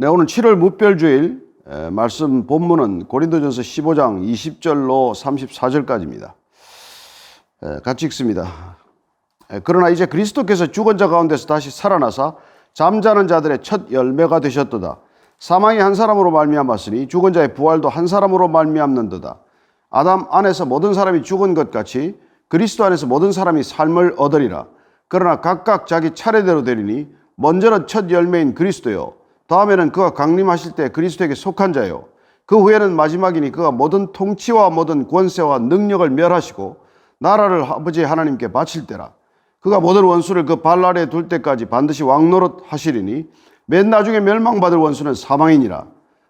네, 오늘 7월 무별주일 에, 말씀 본문은 고린도전서 15장 20절로 34절까지입니다. 에, 같이 읽습니다. 에, 그러나 이제 그리스도께서 죽은 자 가운데서 다시 살아나사 잠자는 자들의 첫 열매가 되셨도다. 사망이 한 사람으로 말미암았으니 죽은 자의 부활도 한 사람으로 말미암는도다. 아담 안에서 모든 사람이 죽은 것 같이 그리스도 안에서 모든 사람이 삶을 얻으리라. 그러나 각각 자기 차례대로 되리니 먼저는 첫 열매인 그리스도요. 다음에는 그가 강림하실 때 그리스도에게 속한 자요. 그 후에는 마지막이니 그가 모든 통치와 모든 권세와 능력을 멸하시고 나라를 아버지 하나님께 바칠 때라. 그가 모든 원수를 그 발 아래에 둘 때까지 반드시 왕노릇 하시리니 맨 나중에 멸망받을 원수는 사망이니라.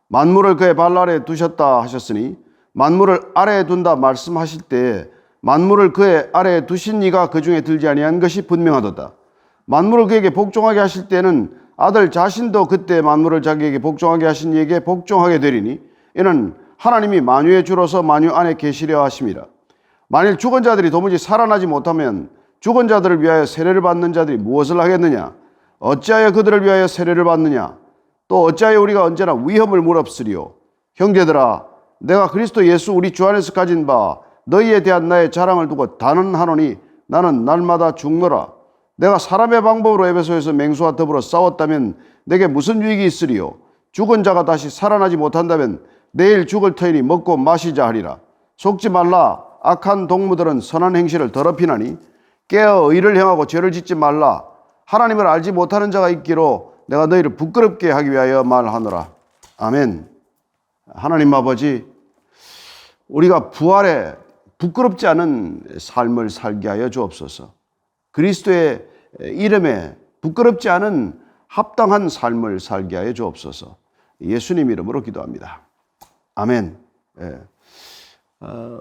만물을 그의 발 아래에 두셨다 하셨으니 만물을 아래에 둔다 말씀하실 때 만물을 그의 아래에 두신 이가 그 중에 들지 아니한 것이 분명하도다. 만물을 그에게 복종하게 하실 때는 아들 자신도 그때 만물을 자기에게 복종하게 하신 이에게 복종하게 되리니 이는 하나님이 만유의 주로서 만유 안에 계시려 하심이라. 만일 죽은 자들이 도무지 살아나지 못하면 죽은 자들을 위하여 세례를 받는 자들이 무엇을 하겠느냐? 어찌하여 그들을 위하여 세례를 받느냐? 또 어찌하여 우리가 언제나 위험을 무릅쓰리요? 형제들아, 내가 그리스도 예수 우리 주 안에서 가진 바 너희에 대한 나의 자랑을 두고 단언하노니 나는 날마다 죽노라. 내가 사람의 방법으로 에베소에서 맹수와 더불어 싸웠다면 내게 무슨 유익이 있으리요? 죽은 자가 다시 살아나지 못한다면 내일 죽을 터이니 먹고 마시자 하리라. 속지 말라. 악한 동무들은 선한 행실을 더럽히나니 깨어 의를 행하고 죄를 짓지 말라. 하나님을 알지 못하는 자가 있기로 내가 너희를 부끄럽게 하기 위하여 말하노라. 아멘. 하나님 아버지, 우리가 부활에 부끄럽지 않은 삶을 살게 하여 주옵소서. 그리스도의 이름에 부끄럽지 않은 합당한 삶을 살게 하여 주옵소서. 예수님 이름으로 기도합니다. 아멘. 예. 어,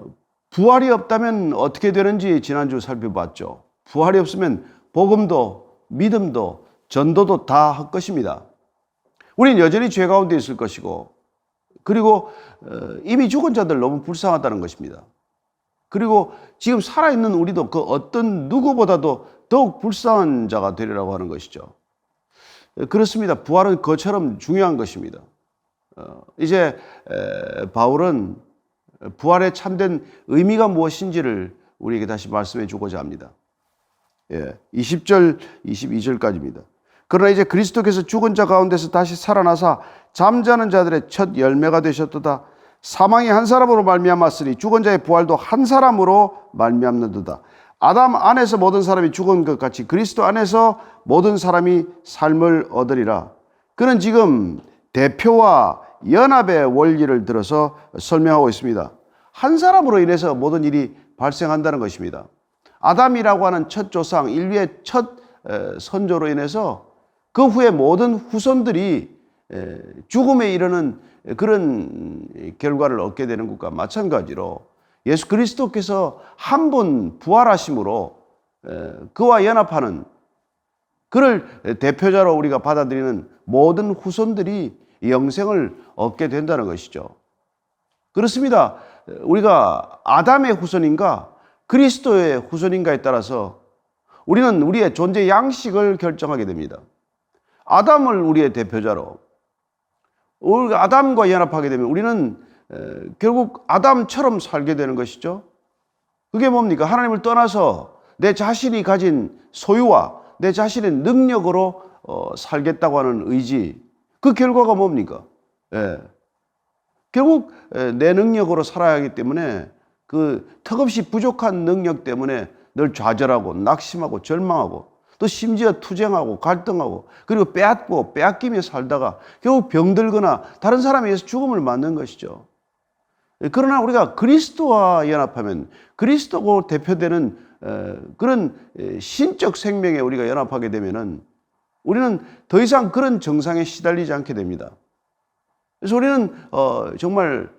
부활이 없다면 어떻게 되는지 지난주 살펴봤죠. 부활이 없으면 복음도 믿음도 전도도 다 할 것입니다. 우리는 여전히 죄 가운데 있을 것이고 그리고 어, 이미 죽은 자들 너무 불쌍하다는 것입니다. 그리고 지금 살아있는 우리도 그 어떤 누구보다도 더욱 불쌍한 자가 되리라고 하는 것이죠. 그렇습니다. 부활은 그처럼 중요한 것입니다. 어, 이제 바울은 부활의 참된 의미가 무엇인지를 우리에게 다시 말씀해 주고자 합니다. 예, 20절, 22절까지입니다. 그러나 이제 그리스도께서 죽은 자 가운데서 다시 살아나사 잠자는 자들의 첫 열매가 되셨도다. 사망이 한 사람으로 말미암았으니 죽은 자의 부활도 한 사람으로 말미암는도다. 아담 안에서 모든 사람이 죽은 것 같이 그리스도 안에서 모든 사람이 삶을 얻으리라. 그는 지금 대표와 연합의 원리를 들어서 설명하고 있습니다. 한 사람으로 인해서 모든 일이 발생한다는 것입니다. 아담이라고 하는 첫 조상, 인류의 첫 선조로 인해서 그 후에 모든 후손들이 죽음에 이르는 그런 결과를 얻게 되는 것과 마찬가지로 예수 그리스도께서 한분 부활하심으로 그와 연합하는 그를 대표자로 우리가 받아들이는 모든 후손들이 영생을 얻게 된다는 것이죠. 그렇습니다. 우리가 아담의 후손인가 그리스도의 후손인가에 따라서 우리는 우리의 존재 양식을 결정하게 됩니다. 아담을 우리의 대표자로 아담과 연합하게 되면 우리는 결국 아담처럼 살게 되는 것이죠. 그게 뭡니까? 하나님을 떠나서 내 자신이 가진 소유와 내 자신의 능력으로 어, 살겠다고 하는 의지. 그 결과가 뭡니까? 예. 결국 내 능력으로 살아야 하기 때문에 그 턱없이 부족한 능력 때문에 늘 좌절하고 낙심하고 절망하고 또 심지어 투쟁하고 갈등하고 그리고 빼앗고 빼앗기며 살다가 결국 병들거나 다른 사람에 의해서 죽음을 맞는 것이죠. 그러나 우리가 그리스도와 연합하면 그리스도고 대표되는 그런 신적 생명에 우리가 연합하게 되면은 우리는 더 이상 그런 정상에 시달리지 않게 됩니다. 그래서 우리는 어, 정말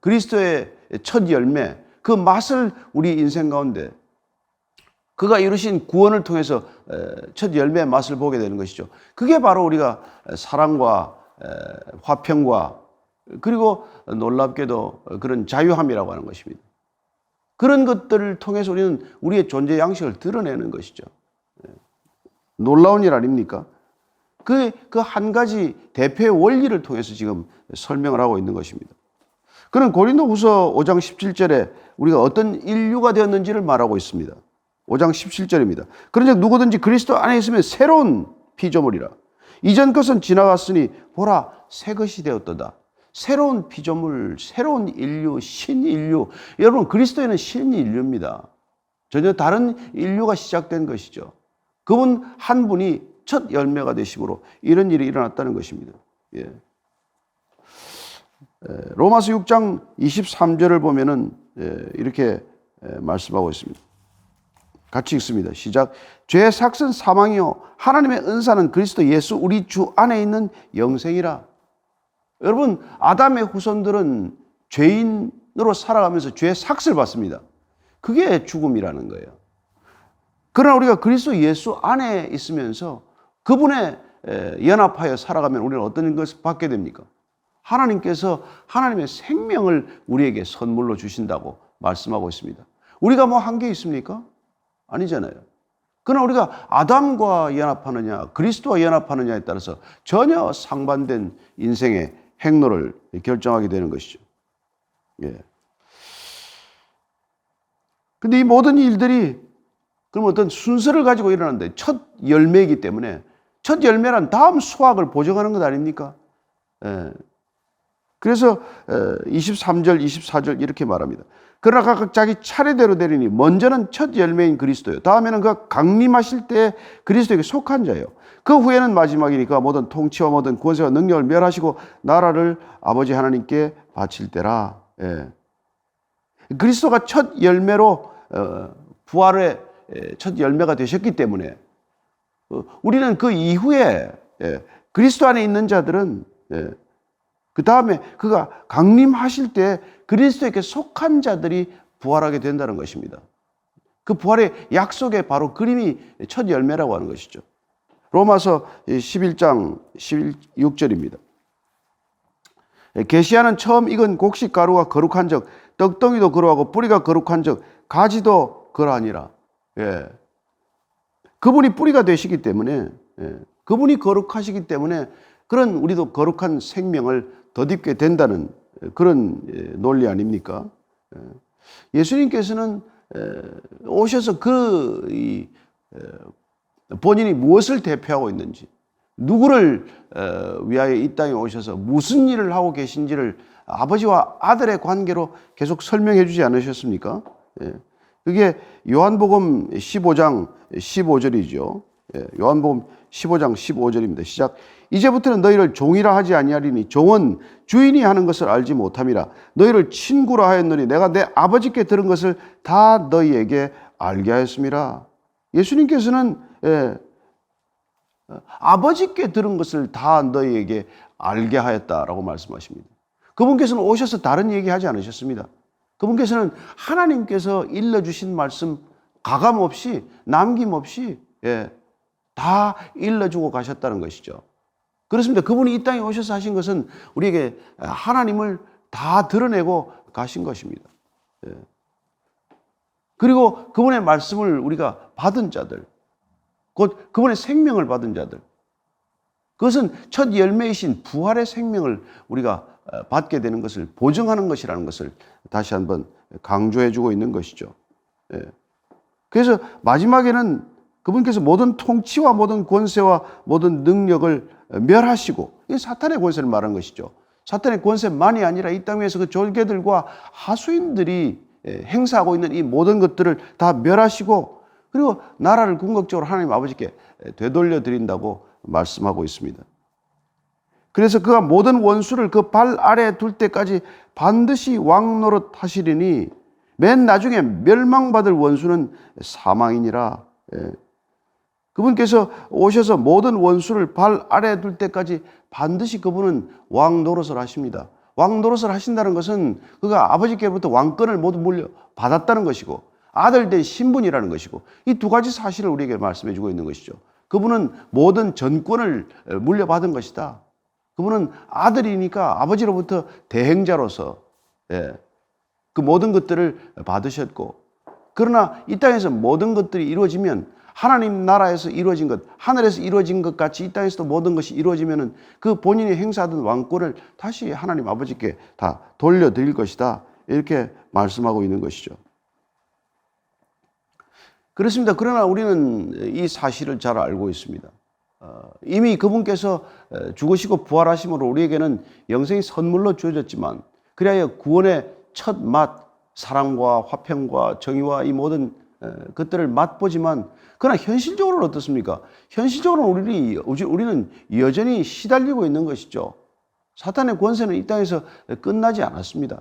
그리스도의 첫 열매, 그 맛을 우리 인생 가운데 그가 이루신 구원을 통해서 첫 열매의 맛을 보게 되는 것이죠. 그게 바로 우리가 사랑과 화평과 그리고 놀랍게도 그런 자유함이라고 하는 것입니다. 그런 것들을 통해서 우리는 우리의 존재 양식을 드러내는 것이죠. 놀라운 일 아닙니까? 그, 그 한 가지 대표의 원리를 통해서 지금 설명을 하고 있는 것입니다. 그는 고린도 후서 5장 17절에 우리가 어떤 인류가 되었는지를 말하고 있습니다. 5장 17절입니다. 그런즉 누구든지 그리스도 안에 있으면 새로운 피조물이라. 이전 것은 지나갔으니 보라 새 것이 되었도다. 새로운 피조물, 새로운 인류, 신인류. 여러분 그리스도에는 신인류입니다. 전혀 다른 인류가 시작된 것이죠. 그분 한 분이 첫 열매가 되심으로 이런 일이 일어났다는 것입니다. 예. 에, 로마서 6장 23절을 보면은 예, 이렇게 에, 말씀하고 있습니다. 같이 읽습니다. 시작. 죄의 삭은 사망이요 하나님의 은사는 그리스도 예수 우리 주 안에 있는 영생이라. 여러분 아담의 후손들은 죄인으로 살아가면서 죄의 삭을 받습니다. 그게 죽음이라는 거예요. 그러나 우리가 그리스도 예수 안에 있으면서 그분의 연합하여 살아가면 우리는 어떤 것을 받게 됩니까? 하나님께서 하나님의 생명을 우리에게 선물로 주신다고 말씀하고 있습니다. 우리가 뭐 한 게 있습니까? 아니잖아요. 그러나 우리가 아담과 연합하느냐, 그리스도와 연합하느냐에 따라서 전혀 상반된 인생의 행로를 결정하게 되는 것이죠. 예. 근데 이 모든 일들이 그럼 어떤 순서를 가지고 일어나는데 첫 열매이기 때문에 첫 열매란 다음 수확을 보정하는 것 아닙니까? 예. 그래서 23절, 24절 이렇게 말합니다. 그러나 각각 자기 차례대로 되리니 먼저는 첫 열매인 그리스도요. 다음에는 그 강림하실 때 그리스도에게 속한 자예요. 그 후에는 마지막이니까 모든 통치와 모든 권세와 능력을 멸하시고 나라를 아버지 하나님께 바칠 때라. 예. 그리스도가 첫 열매로 어, 부활의 첫 열매가 되셨기 때문에 어, 우리는 그 이후에 예, 그리스도 안에 있는 자들은 예, 그 다음에 그가 강림하실 때 그리스도에게 속한 자들이 부활하게 된다는 것입니다. 그 부활의 약속의 바로 그림이 첫 열매라고 하는 것이죠. 로마서 11장 16절입니다. 계시하는 처음 익은 곡식 가루가 거룩한 적, 떡덩이도 그러하고 뿌리가 거룩한 적, 가지도 그러하니라. 예. 그분이 뿌리가 되시기 때문에, 예. 그분이 거룩하시기 때문에 그런 우리도 거룩한 생명을 덧입게 된다는 그런 논리 아닙니까? 예수님께서는 오셔서 그 본인이 무엇을 대표하고 있는지, 누구를 위하여 이 땅에 오셔서 무슨 일을 하고 계신지를 아버지와 아들의 관계로 계속 설명해 주지 않으셨습니까? 그게 요한복음 15장 15절이죠. 요한복음 15장 15절입니다. 시작. 이제부터는 너희를 종이라 하지 아니하리니 종은 주인이 하는 것을 알지 못함이라. 너희를 친구라 하였노니 내가 내 아버지께 들은 것을 다 너희에게 알게 하였습니다. 예수님께서는 예, 아버지께 들은 것을 다 너희에게 알게 하였다라고 말씀하십니다. 그분께서는 오셔서 다른 얘기 하지 않으셨습니다. 그분께서는 하나님께서 일러주신 말씀 가감 없이 남김 없이 예, 다 일러주고 가셨다는 것이죠. 그렇습니다. 그분이 이 땅에 오셔서 하신 것은 우리에게 하나님을 다 드러내고 가신 것입니다. 예. 그리고 그분의 말씀을 우리가 받은 자들, 곧 그분의 생명을 받은 자들, 그것은 첫 열매이신 부활의 생명을 우리가 받게 되는 것을 보증하는 것이라는 것을 다시 한번 강조해 주고 있는 것이죠. 예. 그래서 마지막에는 그분께서 모든 통치와 모든 권세와 모든 능력을 멸하시고 이 사탄의 권세를 말한 것이죠. 사탄의 권세만이 아니라 이 땅 위에서 그 졸개들과 하수인들이 행사하고 있는 이 모든 것들을 다 멸하시고 그리고 나라를 궁극적으로 하나님 아버지께 되돌려 드린다고 말씀하고 있습니다. 그래서 그가 모든 원수를 그 발 아래에 둘 때까지 반드시 왕 노릇 하시리니 맨 나중에 멸망받을 원수는 사망이니라. 예. 그분께서 오셔서 모든 원수를 발 아래에 둘 때까지 반드시 그분은 왕 노릇을 하십니다. 왕 노릇을 하신다는 것은 그가 아버지께부터 왕권을 모두 물려 받았다는 것이고 아들 된 신분이라는 것이고 이 두 가지 사실을 우리에게 말씀해 주고 있는 것이죠. 그분은 모든 전권을 물려받은 것이다. 그분은 아들이니까 아버지로부터 대행자로서 예, 그 모든 것들을 받으셨고 그러나 이 땅에서 모든 것들이 이루어지면 하나님 나라에서 이루어진 것, 하늘에서 이루어진 것 같이 이 땅에서도 모든 것이 이루어지면은 그 본인이 행사하던 왕권을 다시 하나님 아버지께 다 돌려드릴 것이다. 이렇게 말씀하고 있는 것이죠. 그렇습니다. 그러나 우리는 이 사실을 잘 알고 있습니다. 어, 이미 그분께서 어, 죽으시고 부활하심으로 우리에게는 영생이 선물로 주어졌지만 그리하여 구원의 첫 맛, 사랑과 화평과 정의와 이 모든 어, 것들을 맛보지만 그러나 현실적으로는 어떻습니까? 현실적으로는 우리, 우리는 여전히 시달리고 있는 것이죠. 사탄의 권세는 이 땅에서 끝나지 않았습니다.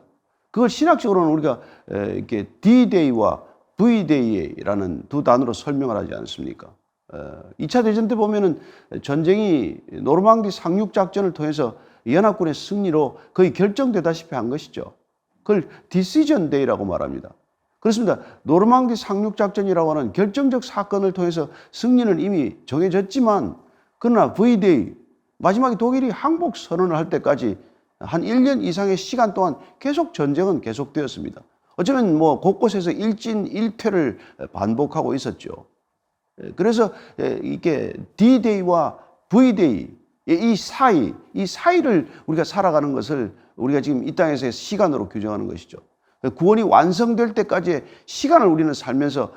그걸 신학적으로는 우리가 이렇게 D-Day와 V-Day라는 두 단어로 설명을 하지 않습니까? 2차 대전 때 보면은 전쟁이 노르망디 상륙 작전을 통해서 연합군의 승리로 거의 결정되다시피 한 것이죠. 그걸 디시전 데이라고 말합니다. 그렇습니다. 노르망디 상륙 작전이라고 하는 결정적 사건을 통해서 승리는 이미 정해졌지만 그러나 V-Day 마지막에 독일이 항복 선언을 할 때까지 한 1년 이상의 시간 동안 계속 전쟁은 계속되었습니다. 어쩌면 뭐 곳곳에서 일진 일퇴를 반복하고 있었죠. 그래서 이게 D-Day와 V-Day 이 사이, 이 사이를 우리가 살아가는 것을 우리가 지금 이 땅에서의 시간으로 규정하는 것이죠. 구원이 완성될 때까지의 시간을 우리는 살면서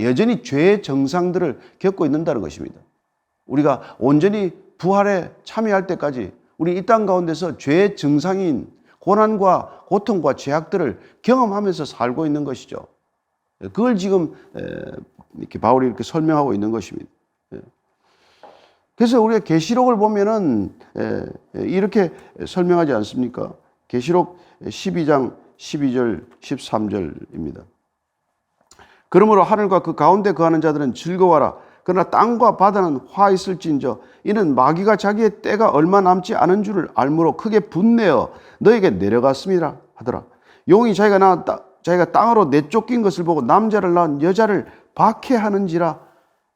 여전히 죄의 정상들을 겪고 있는다는 것입니다. 우리가 온전히 부활에 참여할 때까지 우리 이 땅 가운데서 죄의 증상인 고난과 고통과 죄악들을 경험하면서 살고 있는 것이죠. 그걸 지금 이렇게 바울이 이렇게 설명하고 있는 것입니다. 그래서 우리가 계시록을 보면은 이렇게 설명하지 않습니까? 계시록 12장 12절 13절입니다. 그러므로 하늘과 그 가운데 거하는 자들은 즐거워라. 그러나 땅과 바다는 화 있을진저 이는 마귀가 자기의 때가 얼마 남지 않은 줄을 알므로 크게 분내어 너에게 내려갔습니다 하더라. 용이 자기가 나왔다. 자기가 땅으로 내쫓긴 것을 보고 남자를 낳은 여자를 박해하는지라.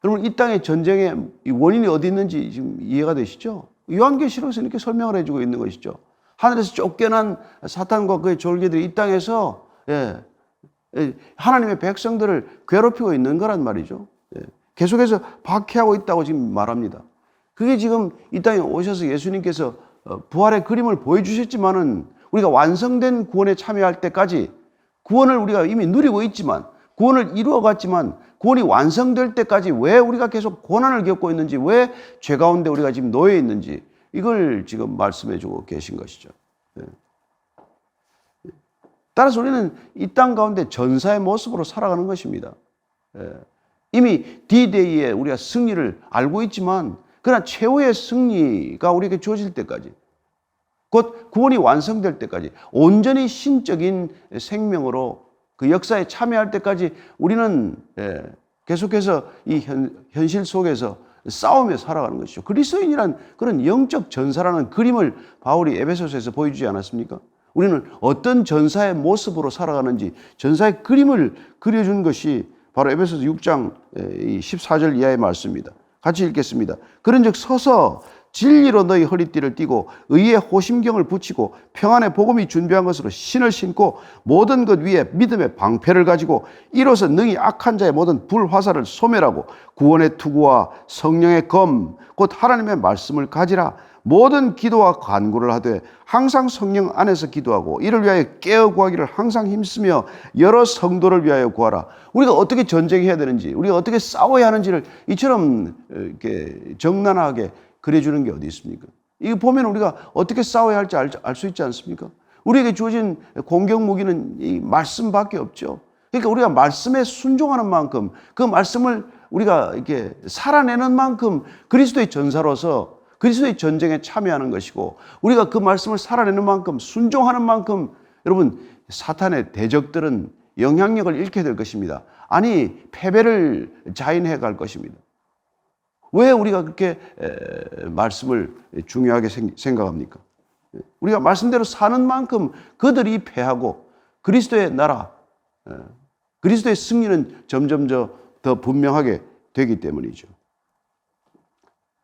그러면 이 땅의 전쟁의 원인이 어디 있는지 지금 이해가 되시죠? 요한계시록에서 이렇게 설명을 해주고 있는 것이죠. 하늘에서 쫓겨난 사탄과 그의 졸개들이 이 땅에서 예, 예, 하나님의 백성들을 괴롭히고 있는 거란 말이죠. 예, 계속해서 박해하고 있다고 지금 말합니다. 그게 지금 이 땅에 오셔서 예수님께서 어, 부활의 그림을 보여주셨지만은 우리가 완성된 구원에 참여할 때까지 구원을 우리가 이미 누리고 있지만 구원을 이루어갔지만 구원이 완성될 때까지 왜 우리가 계속 고난을 겪고 있는지 왜 죄 가운데 우리가 지금 놓여 있는지 이걸 지금 말씀해 주고 계신 것이죠. 예. 따라서 우리는 이 땅 가운데 전사의 모습으로 살아가는 것입니다. 예. 이미 D-Day에 우리가 승리를 알고 있지만, 그러나 최후의 승리가 우리에게 주어질 때까지, 곧 구원이 완성될 때까지, 온전히 신적인 생명으로 그 역사에 참여할 때까지 우리는 예, 계속해서 이 현, 현실 속에서 싸움에 살아가는 것이죠. 그리스도인이란 그런 영적 전사라는 그림을 바울이 에베소서에서 보여주지 않았습니까? 우리는 어떤 전사의 모습으로 살아가는지 전사의 그림을 그려준 것이 바로 에베소서 6장 14절 이하의 말씀입니다. 같이 읽겠습니다. 그런즉 서서 진리로 너희 허리띠를 띠고 의의 호심경을 붙이고 평안의 복음이 준비한 것으로 신을 신고 모든 것 위에 믿음의 방패를 가지고 이로써 능히 악한 자의 모든 불화살을 소멸하고 구원의 투구와 성령의 검 곧 하나님의 말씀을 가지라 모든 기도와 간구를 하되 항상 성령 안에서 기도하고 이를 위하여 깨어 구하기를 항상 힘쓰며 여러 성도를 위하여 구하라. 우리가 어떻게 전쟁해야 되는지, 우리가 어떻게 싸워야 하는지를 이처럼 이렇게 정난하게 그려주는 게 어디 있습니까? 이거 보면 우리가 어떻게 싸워야 할지 알 수 있지 않습니까? 우리에게 주어진 공격 무기는 이 말씀밖에 없죠. 그러니까 우리가 말씀에 순종하는 만큼 그 말씀을 우리가 이렇게 살아내는 만큼 그리스도의 전사로서 그리스도의 전쟁에 참여하는 것이고 우리가 그 말씀을 살아내는 만큼 순종하는 만큼 여러분 사탄의 대적들은 영향력을 잃게 될 것입니다. 아니 패배를 자인해 갈 것입니다. 왜 우리가 그렇게 말씀을 중요하게 생각합니까? 우리가 말씀대로 사는 만큼 그들이 패하고 그리스도의 나라, 그리스도의 승리는 점점 더 분명하게 되기 때문이죠.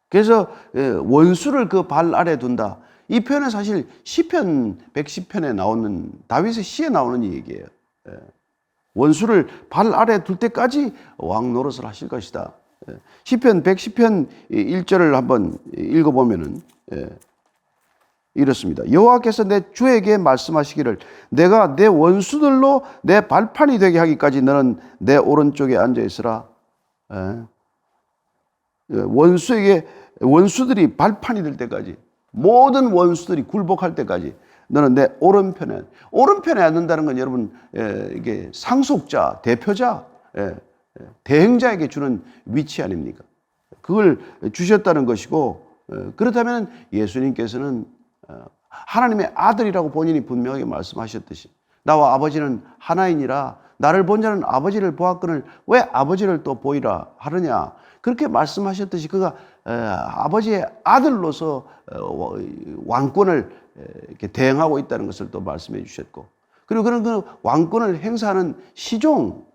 그래서 원수를 그 발 아래 둔다. 이 표현은 사실 시편 110편에 나오는 다윗의 시에 나오는 얘기예요. 원수를 발 아래 둘 때까지 왕 노릇을 하실 것이다. 예. 시편 110편 1절을 한번 읽어 보면은 예. 이렇습니다. 여호와께서 내 주에게 말씀하시기를 내가 내 원수들로 내 발판이 되게 하기까지 너는 내 오른쪽에 앉아 있으라. 예. 예, 원수에게 원수들이 발판이 될 때까지 모든 원수들이 굴복할 때까지 너는 내 오른편에 오른편에 앉는다는 건 여러분 예, 이게 상속자 대표자 예, 예, 대행자에게 주는 위치 아닙니까? 그걸 주셨다는 것이고 예, 그렇다면 예수님께서는 어, 하나님의 아들이라고 본인이 분명하게 말씀하셨듯이 나와 아버지는 하나이니라 나를 본 자는 아버지를 보았거늘 왜 아버지를 또 보이라 하느냐 그렇게 말씀하셨듯이 그가 에, 아버지의 아들로서 어, 왕권을 대행하고 있다는 것을 또 말씀해 주셨고 그리고 그런 그 왕권을 행사하는 시종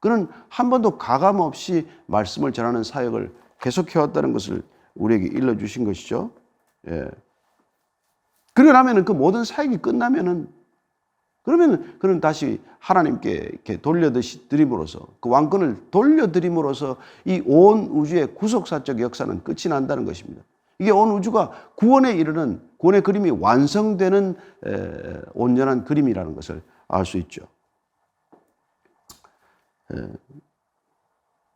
그는 한 번도 가감 없이 말씀을 전하는 사역을 계속해 왔다는 것을 우리에게 일러 주신 것이죠. 예. 그러고 나면은 그 모든 사역이 끝나면은 그러면 그는 다시 하나님께 이렇게 돌려드림으로써 그 왕권을 돌려드림으로써 이 온 우주의 구속사적 역사는 끝이 난다는 것입니다. 이게 온 우주가 구원에 이르는 구원의 그림이 완성되는 에, 온전한 그림이라는 것을 알 수 있죠. 에,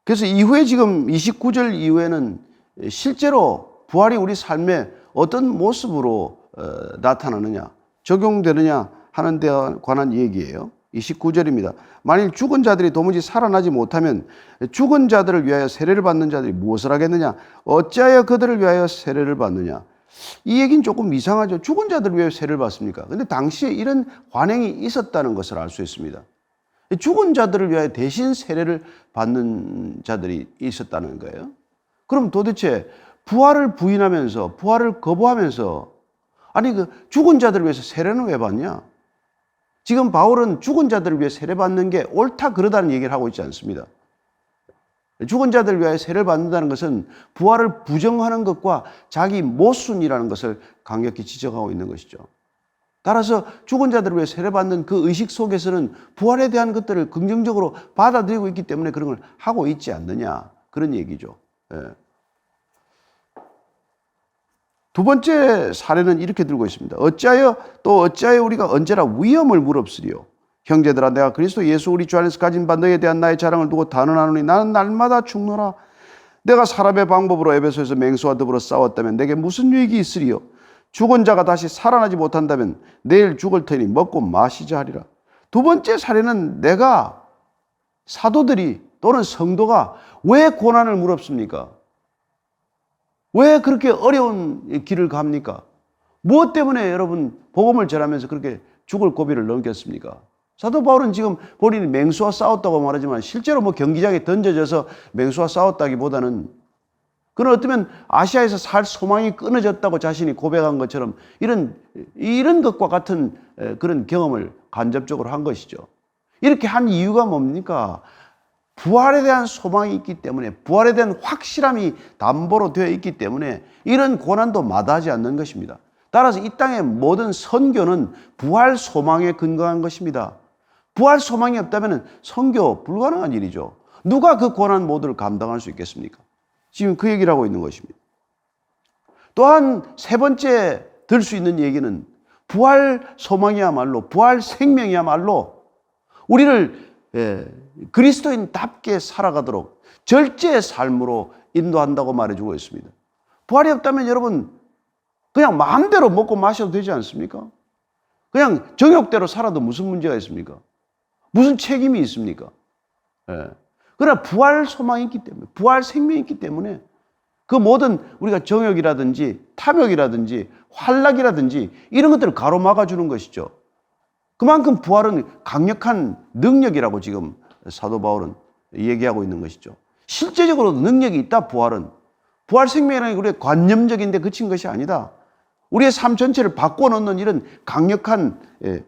그래서 이후에 지금 29절 이후에는 실제로 부활이 우리 삶에 어떤 모습으로 어, 나타나느냐, 적용되느냐 하는 데 관한 얘기예요. 29절입니다. 만일 죽은 자들이 도무지 살아나지 못하면 죽은 자들을 위하여 세례를 받는 자들이 무엇을 하겠느냐? 어찌하여 그들을 위하여 세례를 받느냐? 이 얘기는 조금 이상하죠. 죽은 자들을 위하여 세례를 받습니까? 근데 당시에 이런 관행이 있었다는 것을 알 수 있습니다. 죽은 자들을 위하여 대신 세례를 받는 자들이 있었다는 거예요. 그럼 도대체 부활을 부인하면서 부활을 거부하면서 아니 그 죽은 자들을 위해서 세례는 왜 받냐? 지금 바울은 죽은 자들을 위해 세례 받는 게 옳다 그러다는 얘기를 하고 있지 않습니다. 죽은 자들을 위하여 세례를 받는다는 것은 부활을 부정하는 것과 자기 모순이라는 것을 강력히 지적하고 있는 것이죠. 따라서 죽은 자들을 위해 세례 받는 그 의식 속에서는 부활에 대한 것들을 긍정적으로 받아들이고 있기 때문에 그런 걸 하고 있지 않느냐 그런 얘기죠. 예. 두 번째 사례는 이렇게 들고 있습니다. 어찌하여 또 어찌하여 우리가 언제나 위험을 무릅쓰리요. 형제들아 내가 그리스도 예수 우리 주 안에서 가진 바 너에 대한 나의 자랑을 두고 단언하노니 나는 날마다 죽노라. 내가 사람의 방법으로 에베소에서 맹수와 더불어 싸웠다면 내게 무슨 유익이 있으리요. 죽은 자가 다시 살아나지 못한다면 내일 죽을 테니 먹고 마시자 하리라. 두 번째 사례는 내가 사도들이 또는 성도가 왜 고난을 무릅습니까? 왜 그렇게 어려운 길을 갑니까? 무엇 때문에 여러분 복음을 전하면서 그렇게 죽을 고비를 넘겼습니까? 사도 바울은 지금 본인이 맹수와 싸웠다고 말하지만 실제로 뭐 경기장에 던져져서 맹수와 싸웠다기보다는 그는 어쩌면 아시아에서 살 소망이 끊어졌다고 자신이 고백한 것처럼 이런 이런 것과 같은 그런 경험을 간접적으로 한 것이죠. 이렇게 한 이유가 뭡니까? 부활에 대한 소망이 있기 때문에 부활에 대한 확실함이 담보로 되어 있기 때문에 이런 고난도 마다하지 않는 것입니다. 따라서 이 땅의 모든 선교는 부활 소망에 근거한 것입니다. 부활 소망이 없다면 선교 불가능한 일이죠. 누가 그 고난 모두를 감당할 수 있겠습니까? 지금 그 얘기를 하고 있는 것입니다. 또한 세 번째 들 수 있는 얘기는 부활 소망이야말로 부활 생명이야말로 우리를 예, 그리스도인답게 살아가도록 절제의 삶으로 인도한다고 말해주고 있습니다. 부활이 없다면 여러분 그냥 마음대로 먹고 마셔도 되지 않습니까? 그냥 정욕대로 살아도 무슨 문제가 있습니까? 무슨 책임이 있습니까? 예. 그러나 부활 소망이 있기 때문에, 부활 생명이 있기 때문에 그 모든 우리가 정욕이라든지 탐욕이라든지 환락이라든지 이런 것들을 가로막아 주는 것이죠. 그만큼 부활은 강력한 능력이라고 지금 사도 바울은 얘기하고 있는 것이죠. 실제적으로도 능력이 있다, 부활은. 부활 생명이라는 게 우리의 관념적인데 그친 것이 아니다. 우리의 삶 전체를 바꿔놓는 이런 강력한 예,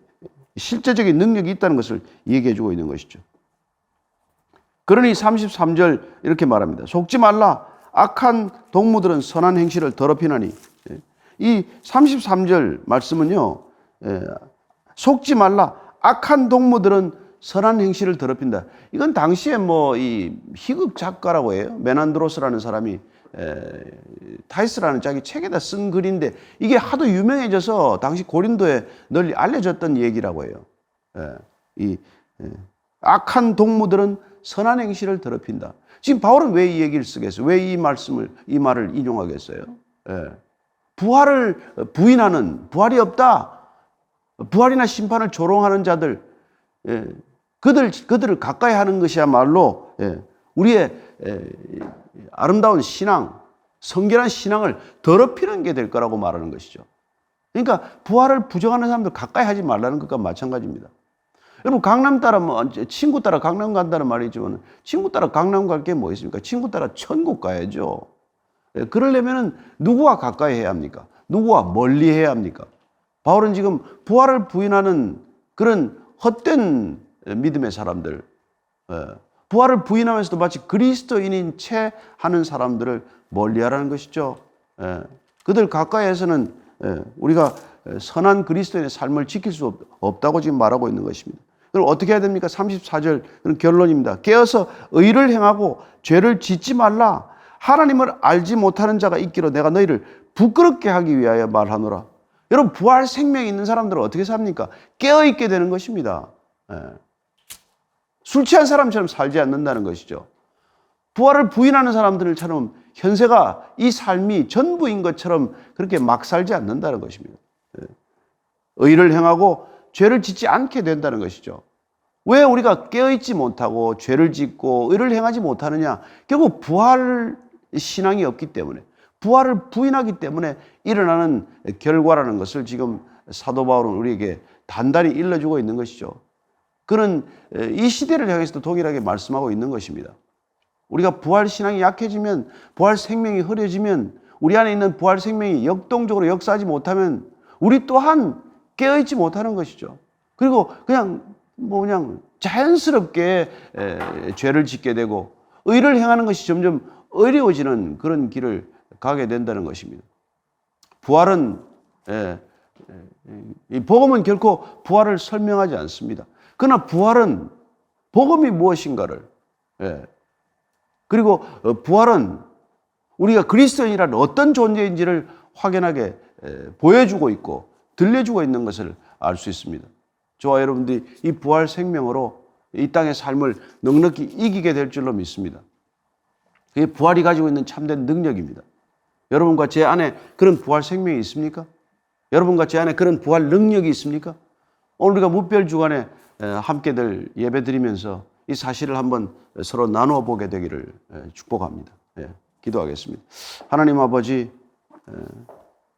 실제적인 능력이 있다는 것을 얘기해 주고 있는 것이죠. 그러니 33절 이렇게 말합니다. 속지 말라. 악한 동무들은 선한 행실을 더럽히나니. 예, 이 33절 말씀은요, 예, 속지 말라. 악한 동무들은 선한 행실을 더럽힌다. 이건 당시에 뭐 이 희극 작가라고 해요. 메난드로스라는 사람이 에, 타이스라는 자기 책에다 쓴 글인데 이게 하도 유명해져서 당시 고린도에 널리 알려졌던 얘기라고 해요. 예, 이 예, 악한 동무들은 선한 행실을 더럽힌다. 지금 바울은 왜 이 얘기를 쓰겠어요? 왜 이 말씀을 이 말을 인용하겠어요? 예. 부활을 부인하는 부활이 없다. 부활이나 심판을 조롱하는 자들, 예, 그들 그들을 가까이 하는 것이야말로 예, 우리의 예, 아름다운 신앙, 성결한 신앙을 더럽히는 게 될 거라고 말하는 것이죠. 그러니까 부활을 부정하는 사람들 가까이 하지 말라는 것과 마찬가지입니다. 여러분 강남 따라 뭐 친구 따라 강남 간다는 말이 있지만 친구 따라 강남 갈 게 뭐 있습니까? 친구 따라 천국 가야죠. 예, 그러려면은 누구와 가까이 해야 합니까? 누구와 멀리 해야 합니까? 바울은 지금 부활을 부인하는 그런 헛된 믿음의 사람들, 예, 부활을 부인하면서도 마치 그리스도인인 채 하는 사람들을 멀리하라는 것이죠. 예, 그들 가까이에서는 예, 우리가 선한 그리스도인의 삶을 지킬 수 없- 없다고 지금 말하고 있는 것입니다. 그럼 어떻게 해야 됩니까? 34절 그런 결론입니다. 깨어서 의를 행하고 죄를 짓지 말라. 하나님을 알지 못하는 자가 있기로 내가 너희를 부끄럽게 하기 위하여 말하노라. 여러분 부활 생명이 있는 사람들은 어떻게 삽니까? 깨어 있게 되는 것입니다. 예. 술 취한 사람처럼 살지 않는다는 것이죠. 부활을 부인하는 사람들처럼 현세가 이 삶이 전부인 것처럼 그렇게 막 살지 않는다는 것입니다. 예. 의를 행하고 죄를 짓지 않게 된다는 것이죠. 왜 우리가 깨어있지 못하고 죄를 짓고 의를 행하지 못하느냐? 결국 부활 신앙이 없기 때문에 부활을 부인하기 때문에 일어나는 결과라는 것을 지금 사도 바울은 우리에게 단단히 일러주고 있는 것이죠. 그는 이 시대를 향해서도 동일하게 말씀하고 있는 것입니다. 우리가 부활 신앙이 약해지면 부활 생명이 흐려지면 우리 안에 있는 부활 생명이 역동적으로 역사하지 못하면 우리 또한 깨어있지 못하는 것이죠. 그리고 그냥 뭐 그냥 자연스럽게 에, 죄를 짓게 되고 의를 행하는 것이 점점 어려워지는 그런 길을 가게 된다는 것입니다. 부활은 에, 에, 이 복음은 결코 부활을 설명하지 않습니다. 그러나 부활은 복음이 무엇인가를 예. 그리고 어, 부활은 우리가 그리스도인이라는 어떤 존재인지를 확연하게 에, 보여주고 있고 들려주고 있는 것을 알 수 있습니다. 저와 여러분들이 이 부활 생명으로 이 땅의 삶을 넉넉히 이기게 될 줄로 믿습니다. 그게 부활이 가지고 있는 참된 능력입니다. 여러분과 제 안에 그런 부활 생명이 있습니까? 여러분과 제 안에 그런 부활 능력이 있습니까? 오늘 우리가 무별 주간에 에, 함께 들 예배 드리면서 이 사실을 한번 서로 나누어 보게 되기를 에, 축복합니다. 예, 기도하겠습니다. 하나님 아버지, 에,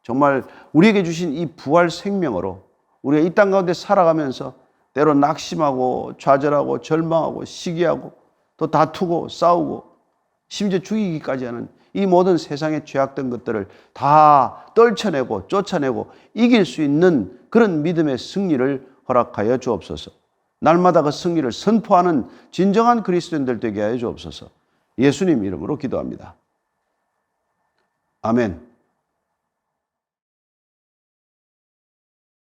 정말 우리에게 주신 이 부활 생명으로 우리가 이 땅 가운데 살아가면서 때로 낙심하고 좌절하고 절망하고 시기하고 또 다투고 싸우고 심지어 죽이기까지 하는 이 모든 세상의 죄악된 것들을 다 떨쳐내고 쫓아내고 이길 수 있는 그런 믿음의 승리를 허락하여 주옵소서. 날마다 그 승리를 선포하는 진정한 그리스도인들 되게 하여 주옵소서. 예수님 이름으로 기도합니다. 아멘.